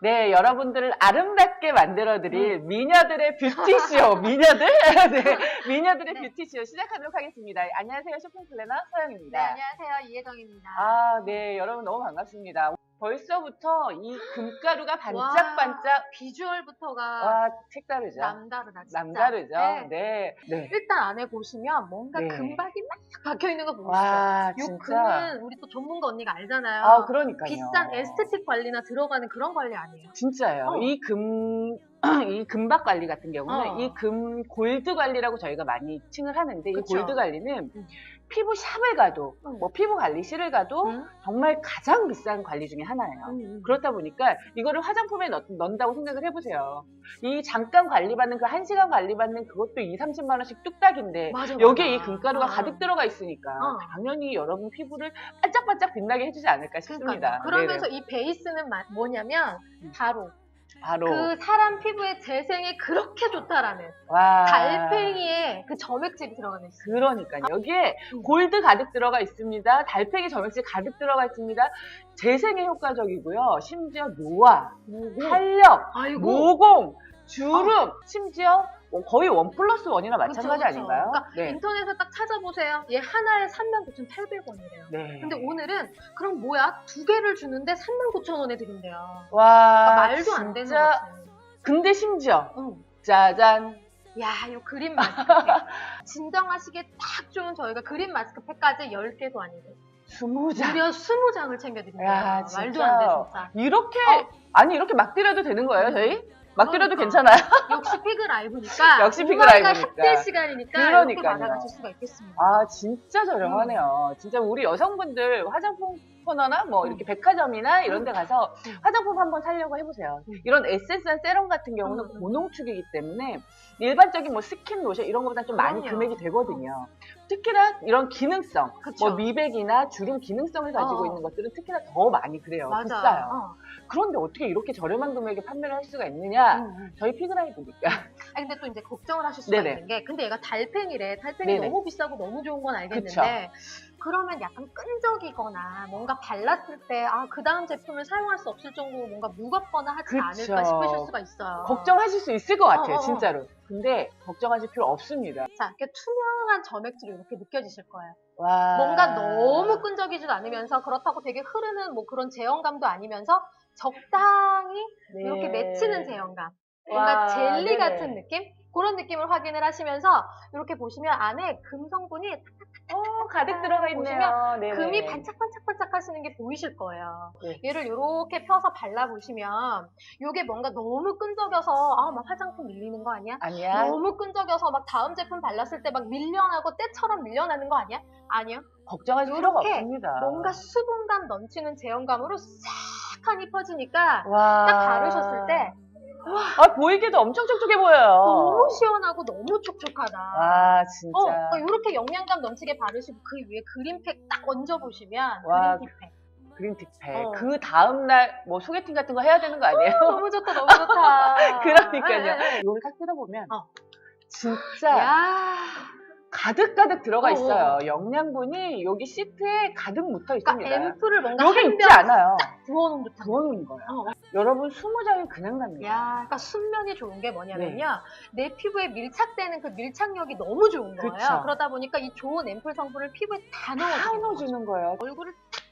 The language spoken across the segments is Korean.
네, 여러분들을 아름답게 만들어드릴 미녀들의 뷰티쇼, 미녀들? 네, 미녀들의 네. 뷰티쇼 시작하도록 하겠습니다. 안녕하세요, 쇼핑 플래너 네, 서영입니다. 안녕하세요. 이혜정입니다. 아, 네, 여러분 너무 반갑습니다. 벌써부터 이 금가루가 반짝반짝, 비주얼부터가 와, 색다르죠? 남다르다, 진짜. 남다르죠? 네. 네. 네. 일단 안에 보시면 뭔가 네. 금박이 막 박혀 있는 거 보이시죠? 와, 요 진짜. 금은 우리 또 전문가 언니가 알잖아요. 아, 그러니까요. 비싼 에스테틱 관리나 들어가는 그런 관리 아니에요. 진짜예요. 어. 이 금, 이 금박 관리 같은 경우는 어. 이 금 골드 관리라고 저희가 많이 칭을 하는데 그쵸. 이 골드 관리는 음. 피부 샵을 가도 음. 뭐 피부 관리실을 가도 응? 정말 가장 비싼 관리 중에 하나예요. 응. 그렇다 보니까 이거를 화장품에 넣, 넣는다고 생각을 해보세요. 이 잠깐 관리받는 그 한 시간 관리받는 그것도 2, 30만 원씩 뚝딱인데 맞아, 맞아. 여기에 이 금가루가 어. 가득 들어가 있으니까 어. 당연히 여러분 피부를 반짝반짝 빛나게 해주지 않을까 싶습니다. 그러니까요. 그러면서 네네. 이 베이스는 마- 뭐냐면 음. 바로 바로 그 사람 피부의 재생에 그렇게 좋다라는 와 달팽이에 그 점액질이 들어가는 있어요. 그러니까요. 여기에 음. 골드 가득 들어가 있습니다. 달팽이 점액질 가득 들어가 있습니다. 재생에 효과적이고요. 심지어 노화, 탄력, 아이고. 모공, 주름, 심지어 뭐 거의 원 플러스 원이나 마찬가지 그쵸, 그쵸. 아닌가요? 그러니까 네. 인터넷에 딱 찾아보세요. 얘 하나에 39,800원이래요. 네. 근데 오늘은 그럼 뭐야? 두 개를 주는데 39,000원에 드린대요. 와 그러니까 말도 안 되는. 거지. 근데 심지어 응. 짜잔 야, 요 그린 마스크팩. 진정하시기에 딱 좋은 저희가 그린 마스크팩까지 10개도 아니고 스무 장 무려 20장을 챙겨드립니다. 야, 말도. 안 돼, 진짜. 이렇게 어. 아니 이렇게 막 드려도 되는 거예요 저희? 막 드려도 그러니까. 괜찮아요? 역시 피그 라이브니까. 역시 우마이가 라이브니까. 합될 시간이니까 그러니까요. 받아가실 수가 있겠습니다. 아 진짜 저렴하네요. 진짜 우리 여성분들 화장품 코너나 뭐 음. 이렇게 백화점이나 이런 데 가서 음. 화장품 한번 사려고 해보세요. 음. 이런 에센스한 세럼 같은 경우는 음, 음. 고농축이기 때문에 일반적인 뭐 스킨 로션 이런 것보다 좀 많이 그럼요. 금액이 되거든요. 특히나 이런 기능성, 그쵸. 뭐 미백이나 주름 기능성을 가지고 어. 있는 것들은 특히나 더 많이 그래요. 맞아. 비싸요. 어. 그런데 어떻게 이렇게 저렴한 금액에 판매를 할 수가 있느냐? 음, 음. 저희 피그라이브니까. 아 근데 또 이제 걱정을 하실 수가 네네. 있는 게 근데 얘가 달팽이래 달팽이 네네. 너무 비싸고 너무 좋은 건 알겠는데 그 러면 약간 끈적이거나 뭔가 발랐을 때 아 그 다음 제품을 사용할 수 없을 정도로 뭔가 무겁거나 하지 그쵸. 않을까 싶으실 수가 있어요. 걱정하실 수 있을 것 같아요, 어, 어, 어. 진짜로. 근데 걱정하실 필요 없습니다. 자 이렇게 투명한 점액질이 이렇게 느껴지실 거예요. 와. 뭔가 너무 끈적이지도 않으면서 그렇다고 되게 흐르는 뭐 그런 제형감도 아니면서 적당히 네. 이렇게 맺히는 제형감. 뭔가 와, 젤리 네네. 같은 느낌? 그런 느낌을 확인을 하시면서 이렇게 보시면 안에 금 성분이 어, 가득 들어가 있네요. 보시면 네네. 금이 반짝반짝반짝 하시는 게 보이실 거예요. 네. 얘를 이렇게 펴서 발라보시면 이게 뭔가 너무 끈적여서 아, 막 화장품 밀리는 거 아니야? 아니야. 너무 끈적여서 막 다음 제품 발랐을 때 막 밀려나고 때처럼 밀려나는 거 아니야? 아니요. 걱정하실 필요가 없습니다. 뭔가 수분감 넘치는 제형감으로 싹하니 퍼지니까 와. 딱 바르셨을 때 아, 보이기도 엄청 촉촉해 보여요. 너무 시원하고 너무 촉촉하다. 아, 진짜. 어, 이렇게 영양감 넘치게 바르시고 그 위에 그린팩 딱 얹어 보시면 와, 그린티팩. 그린티팩. 어. 그 다음날 뭐 소개팅 같은 거 해야 되는 거 아니에요? 너무 좋다, 너무 좋다. 그러니까요. 네, 네. 이걸 딱 뜯어보면 어. 진짜 야, 가득가득 들어가 어, 있어요. 영양분이 여기 시트에 가득 묻어 있습니다. 그러니까 앰플을 뭔가 여기 한 있지 병 않아요. 부어놓은 듯한. 부어놓은 거예요. 어. 여러분 20장이 그냥 갑니다. 야, 그러니까 순면이 좋은 게 뭐냐면요. 네. 내 피부에 밀착되는 그 밀착력이 너무 좋은 거예요. 그쵸. 그러다 보니까 이 좋은 앰플 성분을 피부에 다. 넣어주는 거예요.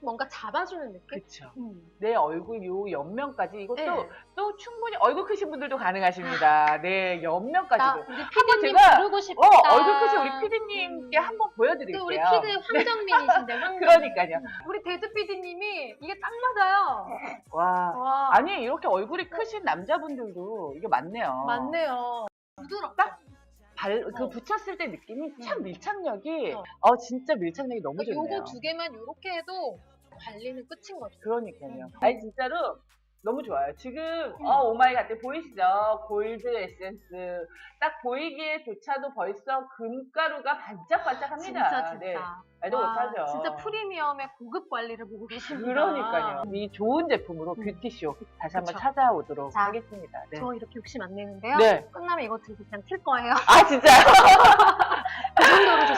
뭔가 잡아주는 느낌? 그렇죠. 음. 내 얼굴 요 옆면까지 이것도 네. 또 충분히 얼굴 크신 분들도 가능하십니다. 네, 나 옆면까지도. 우리 피디님 제가- 부르고 싶다. 어, 얼굴 크신 우리 피디님께 음. 한번 또 보여드릴게요. 우리 피디 황정민이신데 황정민. 그러니까요. 우리 데드 피디님이 이게 딱 맞아요. 와. 와, 아니, 이렇게 얼굴이 크신 남자분들도 이게 많네요. 맞네요. 부드럽다. 발, 그 어. 붙였을 때 느낌이 참 음. 밀착력이, 어. 어, 진짜 밀착력이 너무 그러니까 좋네요. 요거 두 개만 요렇게 해도 관리는 끝인 거죠. 그러니까요. 음. 아니, 진짜로 너무 좋아요. 지금, 음. 어, 오마이갓 보이시죠? 골드 에센스. 딱 보이기에조차도 벌써 금가루가 반짝반짝합니다. 진짜 진짜. 네, 말도 와, 못하죠. 진짜 프리미엄의 고급 관리를 보고 계십니다. 그러니까요. 이 좋은 제품으로 음. 뷰티쇼 다시 한번 그쵸. 찾아오도록 자, 하겠습니다. 네. 저 이렇게 욕심 안 내는데요. 네. 끝나면 이거 들고 그냥 틀 거예요. 아, 진짜요?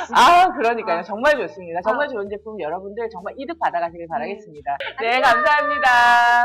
좋습니다. 아, 그러니까요. 아. 정말 좋습니다. 정말 아. 좋은 제품 여러분들 정말 이득 받아가시길 바라겠습니다. 음. 네, 감사합니다.